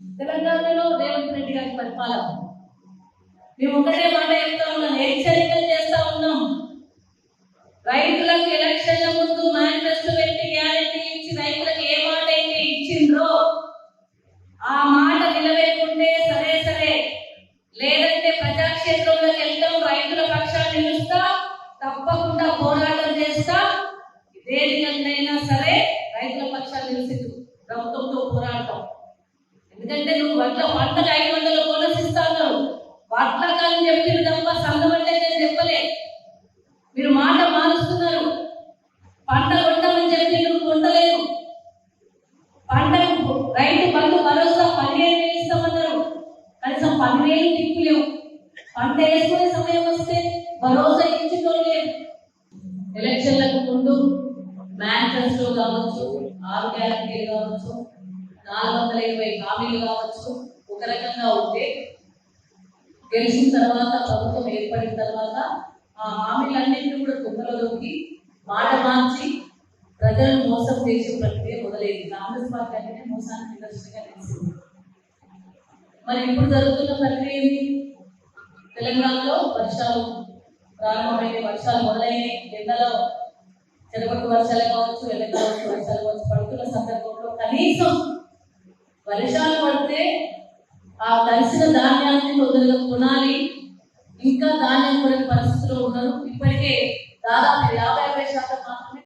తెలంగాణలో రేవంత్ రెడ్డి గారి పరిపాలన. మేము ఒకటే మాట చెప్తా ఉన్నాం హెచ్చరికలు చేస్తా ఉన్నాం. రైతులకు ఎలక్షన్ల ముందు మేనిఫెస్టో పెట్టి గ్యారెంటీ ఇచ్చి రైతులకు ఏ మాట అయితే ఇచ్చిండ్రో ఆ మాట నిలవేకుంటే సరే సరే. లేదంటే ప్రజాక్షేత్రంలోకి వెళ్తాం రైతుల పక్షాన్ని నిలుస్తా తప్పకుండా పోరాటం చేస్తా. దేనికైనా సరే రైతుల పక్షాన్ని నిలిచి ప్రభుత్వంతో పోరాడతాం ఎందుకంటే నువ్వు వంట వంటకు ఐదు వందల బోనస్ ఇస్తాను వడ్ల కాలం చెప్పింది తప్ప సందమంటే నేను చెప్పలే. మీరు మాట మారుస్తున్నారు. పంట కొట్టమని చెప్పి నువ్వు కొట్టలేదు. పంటకు రైతు బంధు భరోసా పదిహేను వేలు ఇస్తామన్నారు. కనీసం పదివేలు లేవు. పంట వేసుకునే సమయం వస్తే భరోసా ఇచ్చుకోలేదు ఎలక్షన్లకు ముందు మేనిఫెస్టో కావచ్చు ఆరు గ్యారంటీలు కావచ్చు నాలుగు వందల ఇరవై హామీలు కావచ్చు ఒక రకంగా ఉంటే గెలిచిన తర్వాత ప్రభుత్వం ఏర్పడిన తర్వాత ఆ హామీలన్నింటినీ కూడా తుంగలో మాట మార్చి ప్రజలను మోసం చేసే ప్రక్రియ మొదలైంది. కాంగ్రెస్ పార్టీ అంటేనే మోసానికి నిదర్శనంగా తెలిసింది మరి ఇప్పుడు జరుగుతున్న ప్రక్రియ ఏంటి? తెలంగాణలో వర్షాలు ప్రారంభమైన వర్షాలు మొదలైనవి ఎండలో చెరగొట్టు వర్షాలు కావచ్చు ఎండకాలం వర్షాలు కావచ్చు. పడుతున్న సందర్భంలో కనీసం వర్షాలు పడితే ఆ తడిసిన ధాన్యాన్ని తొందరగా కొనాలి. ఇంకా ధాన్యం కొనే పరిస్థితిలో ఉన్నారు. ఇప్పటికే దాదాపు యాభై